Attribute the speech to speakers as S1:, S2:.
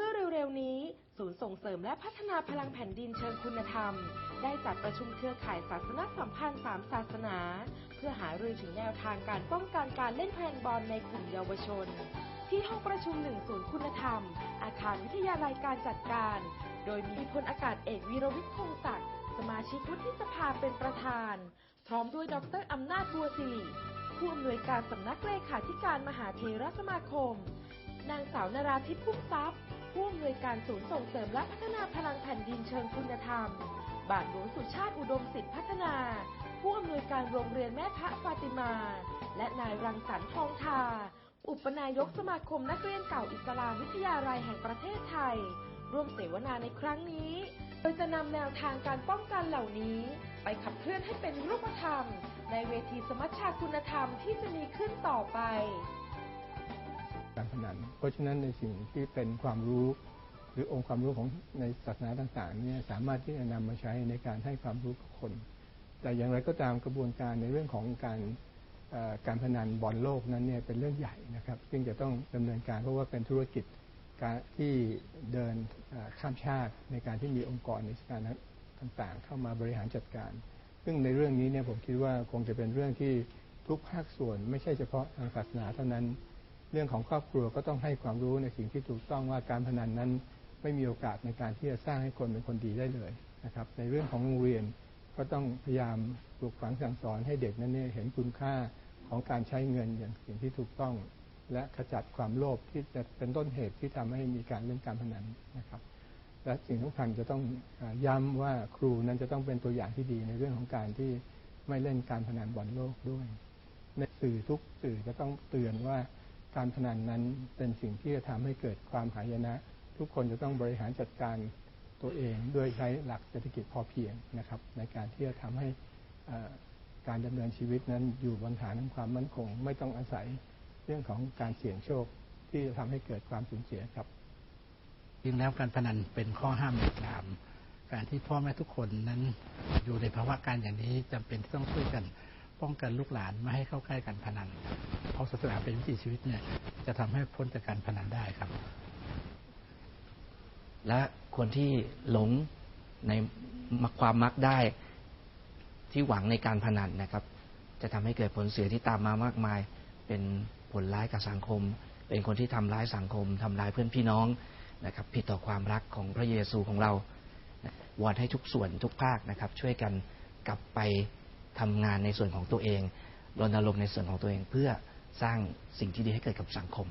S1: มื่อเร็วๆนี้ ศูนย์ส่งเสริมและพัฒนาพลังแผ่นดินเชิงคุณธรรม ได้จัดประชุมเครือข่ายศาสนสัมพันธ์สามศาสนา เพื่อหารือถึงแนวทางการป้องกันการเล่นแฮนด์บอลในกลุ่มเยาวชน ที่ห้องประชุมหนึ่งศูนย์คุณธรรม อาคารวิทยาลัยการจัดการ โดยมีพลอากาศเอกวีรวิทย์คงศักดิ์สมาชิกวุฒิสภาเป็นประธาน พร้อมด้วยดรอำนาจบัวสิริผู้อำนวยการสำนักเลขาธิการมหาเทรสมาคมนางสาวนราธิปพุ่มทรัพย์ ผู้อำนวยการศูนย์ส่งเสริมและพัฒนาพลังแผ่นดินเชิงคุณธรรม บาทหลวงสุชาติอุดมสิทธิพัฒนา ผู้อำนวยการโรงเรียนแม่พระฟาติมา และนายรังสรรค์ทองทา อุปนายกสมาคมนักเรียนเก่าอิสลามวิทยาลัยแห่งประเทศไทย ร่วมเสวนาในครั้งนี้ โดยจะนำแนวทางการป้องกันเหล่านี้ ไปขับเคลื่อนให้เป็นรูปธรรม ในเวทีสมัชชาคุณธรรมที่จะมีขึ้นต่อไป
S2: การพนัน เพราะฉะนั้นในสิ่งที่เป็นความรู้ หรือองค์ความรู้ของในศาสนาต่างๆเนี่ยสามารถที่จะนำมาใช้ในการให้ความรู้กับคน แต่อย่างไรก็ตามกระบวนการในเรื่องของการการพนันบอลโลกนั้นเนี่ยเป็นเรื่องใหญ่นะครับ ซึ่งจะต้องดำเนินการเพราะว่าเป็นธุรกิจการที่เดินข้ามชาติในการที่มีองค์กรในสถานต่างๆ เข้ามาบริหารจัดการ ซึ่งในเรื่องนี้เนี่ยผมคิดว่าคงจะเป็นเรื่องที่ทุกภาคส่วนไม่ใช่เฉพาะทางศาสนาเท่านั้น เรื่องของครอบครัวก็ต้องให้ความรู้ในสิ่งที่ถูกต้องว่าการพนันนั้นไม่มีโอกาสในการที่จะสร้างให้คนเป็นคนดีได้เลยนะครับ ในเรื่องของโรงเรียนก็ต้องพยายามปลูกฝังสั่งสอนให้เด็กนั้นเนี่ยเห็นคุณค่าของการใช้เงินอย่างสิ่งที่ถูกต้อง และขจัดความโลภที่จะเป็นต้นเหตุที่ทำให้มีการเล่นการพนันนะครับ และสิ่งสำคัญจะต้องย้ำว่าครูนั้นจะต้องเป็นตัวอย่างที่ดีในเรื่องของการที่ไม่เล่นการพนันบอลโลกด้วย ในสื่อทุกสื่อจะต้องเตือนว่า การพนันนั้นเป็นสิ่งที่จะทำให้เกิดความหายนะ ทุกคนจะต้องบริหารจัดการตัวเองด้วยใช้หลักเศรษฐกิจพอเพียงนะครับ ในการที่จะทำให้การดำเนินชีวิตนั้นอยู่บนฐานของความมั่นคง ไม่ต้องอาศัยเรื่องของการเสี่ยงโชคที่จะทำให้เกิดความสูญเสียครับ
S3: จริงแล้วการพนันเป็นข้อห้ามในอิสลาม การที่พ่อแม่ทุกคนนั้นอยู่ในภาวะการอย่างนี้จำเป็นที่ต้องช่วยกัน ป้องกันลูกหลานไม่ให้เข้าใกล้การพนันเพราะศาสนาเป็นวิถีชีวิตเนี่ยจะทำให้พ้นจากการพนันได้ครับ
S4: และคนที่หลงในความมักได้ที่หวังในการพนันนะครับ จะทำให้เกิดผลเสียที่ตามมามากมาย เป็นผลร้ายกับสังคม เป็นคนที่ทำร้ายสังคมทำร้ายเพื่อนพี่น้องนะครับ ผิดต่อความรักของพระเยซูของเราวอนให้ทุกส่วนทุกภาคนะครับ ช่วยกันกลับไป ทำงานในส่วนของตัวเองรณรงค์ในส่วนของตัวเองเพื่อสร้างสิ่งที่ดีให้เกิดกับสังคม